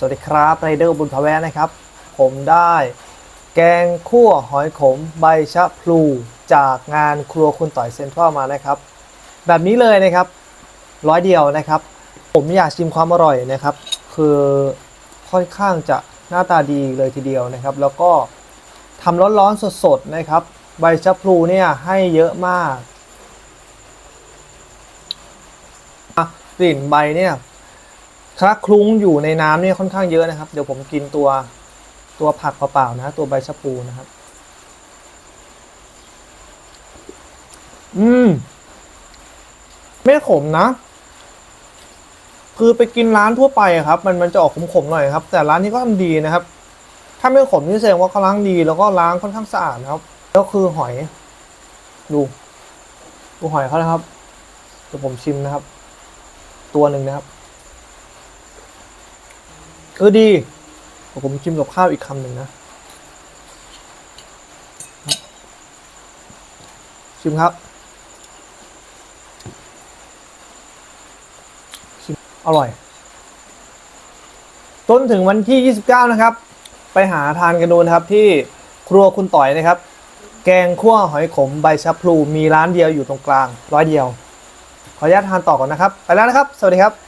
สวัสดีครับไรเดอร์บุญพแวนะครับ ผมได้ แกงคั่วหอยขมใบชะพลูจากงานครัวคุณต่อยเซ็นทรัลมานะครับ แบบนี้เลยนะครับ ร้อยเดียวนะครับ ผมอยากชิมความอร่อยนะครับ คือค่อนข้างจะหน้าตาดีเลยทีเดียวนะครับ แล้วก็ทำร้อนๆสดๆนะครับ ใบชะพลูเนี่ยให้เยอะมากกลิ่นใบเนี่ย คละคลุ้งอยู่ในน้ำเนี่ยค่อนข้างเยอะนะครับ เดี๋ยวผมกินตัวตัวผักเปล่าๆนะ ตัวใบชะพูนะครับ อืม ไม่ขมนะ คือไปกินร้านทั่วไปครับ มันมันจะออกขมๆหน่อยครับ แต่ร้านนี้ก็ทำดีนะครับ ถ้าไม่ขมนี่แสดงว่าเขาล้างดี แล้วก็ล้างค่อนข้างสะอาดนะครับ แล้วคือหอย ดูดูหอยเขานะครับเดี๋ยวผมชิมนะครับ ตัวหนึ่งนะครับ เออดีผมชิมกับข้าวอีกคำหนึ่งนะ ชิมครับ ชิม อร่อย จนถึงวันที่ 29 นะครับ ไปหาทานกันดูนะครับที่ครัวคุณต่อยนะครับ แกงคั่วหอยขมใบชะพลูมีร้านเดียวอยู่ตรงกลาง ร้อยเดียว ขออนุญาตทานต่อก่อนนะครับ ไปแล้วนะครับ สวัสดีครับ